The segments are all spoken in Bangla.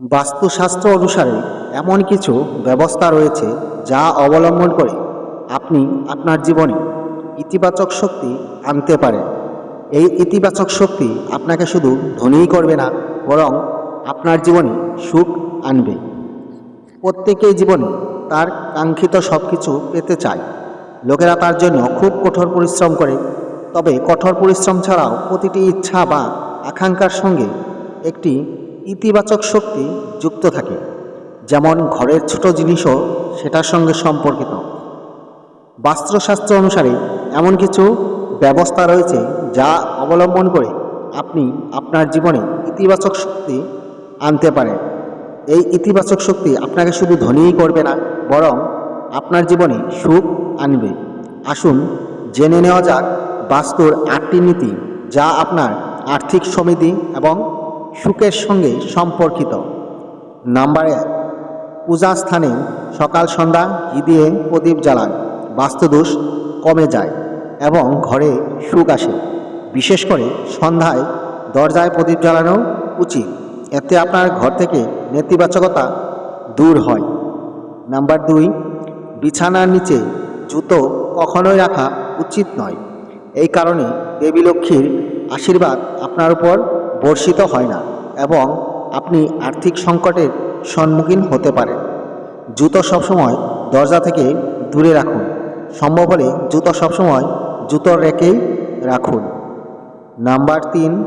বাস্তুশাস্ত্র অনুসারে এমন কিছু ব্যবস্থা রয়েছে যা অবলম্বন করে আপনি আপনার জীবনে ইতিবাচক শক্তি আনতে পারেন। এই ইতিবাচক শক্তি আপনাকে শুধু ধনীই করবে না, বরং আপনার জীবনে সুখ আনবে। প্রত্যেকেই জীবনে তার কাঙ্ক্ষিত সব কিছু পেতে চায়। লোকেরা তার জন্য খুব কঠোর পরিশ্রম করে, তবে কঠোর পরিশ্রম ছাড়াও প্রতিটি ইচ্ছা বা আকাঙ্ক্ষার সঙ্গে একটি ইতিবাচক শক্তি যুক্ত থাকে, যেমন ঘরের ছোট জিনিসও সেটার সঙ্গে সম্পর্কিত। বাস্তুশাস্ত্র অনুসারে এমন কিছু ব্যবস্থা রয়েছে যা অবলম্বন করে আপনি আপনার জীবনে ইতিবাচক শক্তি আনতে পারেন এই ইতিবাচক শক্তি আপনাকে শুধু ধনীই করবে না, বরং আপনার জীবনে সুখ আনবে। আসুন জেনে নেওয়া যাক বাস্তুর আটটি নীতি যা আপনার আর্থিক সমিতি এবং সুখের সঙ্গে সম্পর্কিত। নাম্বার এক পূজা স্থানে সকাল, সন্ধ্যা ঘি দিয়ে প্রদীপ জ্বালান বাস্তুদোষ কমে যায় এবং ঘরে সুখ আসে। বিশেষ করে সন্ধ্যায় দরজায় প্রদীপ জ্বালানো উচিত, এতে আপনার ঘর থেকে নেতিবাচকতা দূর হয়। নাম্বার দুই, বিছানার নিচে জুতো কখনোই রাখা উচিত নয়। এই কারণে দেবী লক্ষ্মীর আশীর্বাদ আপনার উপর বর্ষিত হয় না এবং আপনি আর্থিক সংকটের সম্মুখীন হতে পারেন। জুতো সবসময় দরজা থেকে দূরে রাখুন। সম্ভব হলে জুতো সবসময় জুতোর রেখেই রাখুন। নাম্বার তিন,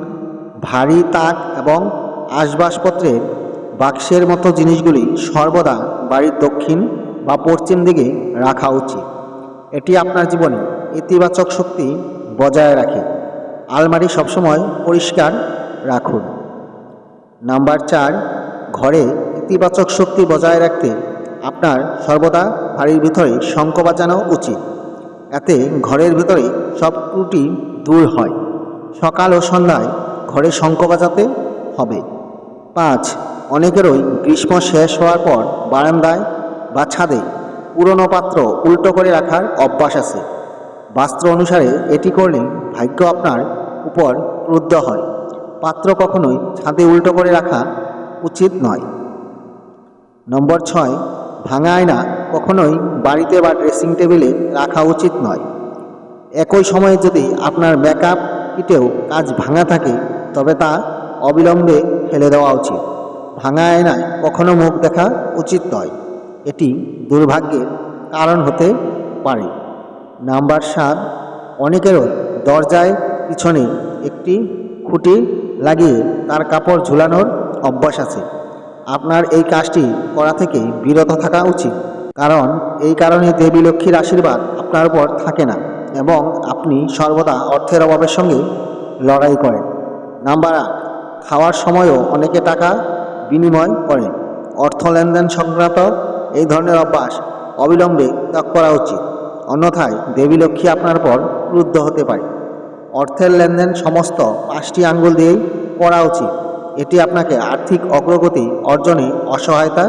ভারী তাক এবং আসবাবপত্রের বাক্সের মতো জিনিসগুলি সর্বদা বাড়ির দক্ষিণ বা পশ্চিম দিকে রাখা উচিত। এটি আপনার জীবনে ইতিবাচক শক্তি বজায় রাখে। আলমারি সবসময় পরিষ্কার রাখুন। নাম্বার চার, ঘরে ইতিবাচক শক্তি বজায় রাখতে আপনার সর্বদা বাড়ির ভিতরে শঙ্খ বাজানো উচিত। এতে ঘরের ভিতরে সব ত্রুটি দূর হয়। সকাল ও সন্ধ্যায় ঘরে শঙ্খ বাজাতে হবে। পাঁচ, অনেকেরই গ্রীষ্ম শেষ হওয়ার পর বারান্দায় বা ছাদে পুরনো পাত্র উল্টো করে রাখার অভ্যাস আছে। বাস্ত্র অনুসারে এটি করলে ভাগ্য আপনার উপর ক্রুদ্ধ হয়। পাত্র কখনোই ছাদে উল্টো করে রাখা উচিত নয়। নম্বর ছয়, ভাঙা আয়না কখনোই বাড়িতে বা ড্রেসিং টেবিলে রাখা উচিত নয়। একই সময়ে যদি আপনার মেকআপ কিটেও কাজ ভাঙা থাকে, তবে তা অবিলম্বে ফেলে দেওয়া উচিত। ভাঙা আয়নায় কখনো মুখ দেখা উচিত নয়। এটি দুর্ভাগ্যের কারণ হতে পারে। নাম্বার সাত, অনেকেরও দরজায় পিছনে একটি খুঁটি লাগিয়ে তার কাপড় ঝুলানোর অভ্যাস আছে। আপনার এই কাজটি করা থেকে বিরত থাকা উচিত। কারণ এই কারণে দেবী লক্ষ্মীর আশীর্বাদ আপনার উপর থাকে না এবং আপনি সর্বদা অর্থের অভাবের সঙ্গে লড়াই করেন। নাম্বার আট, খাওয়ার সময়ও অনেকে টাকা বিনিময় করে অর্থ লেনদেন সংক্রান্ত এই ধরনের অভ্যাস অবিলম্বে ত্যাগ করা উচিত। অন্যথায় দেবী লক্ষ্মী আপনার পর ক্রুদ্ধ হতে পারে। অর্থের লেনদেন সমস্ত পাঁচটি আঙ্গুল দিয়েই করা উচিত। এটি আপনাকে আর্থিক অগ্রগতি অর্জনে অসহায়তা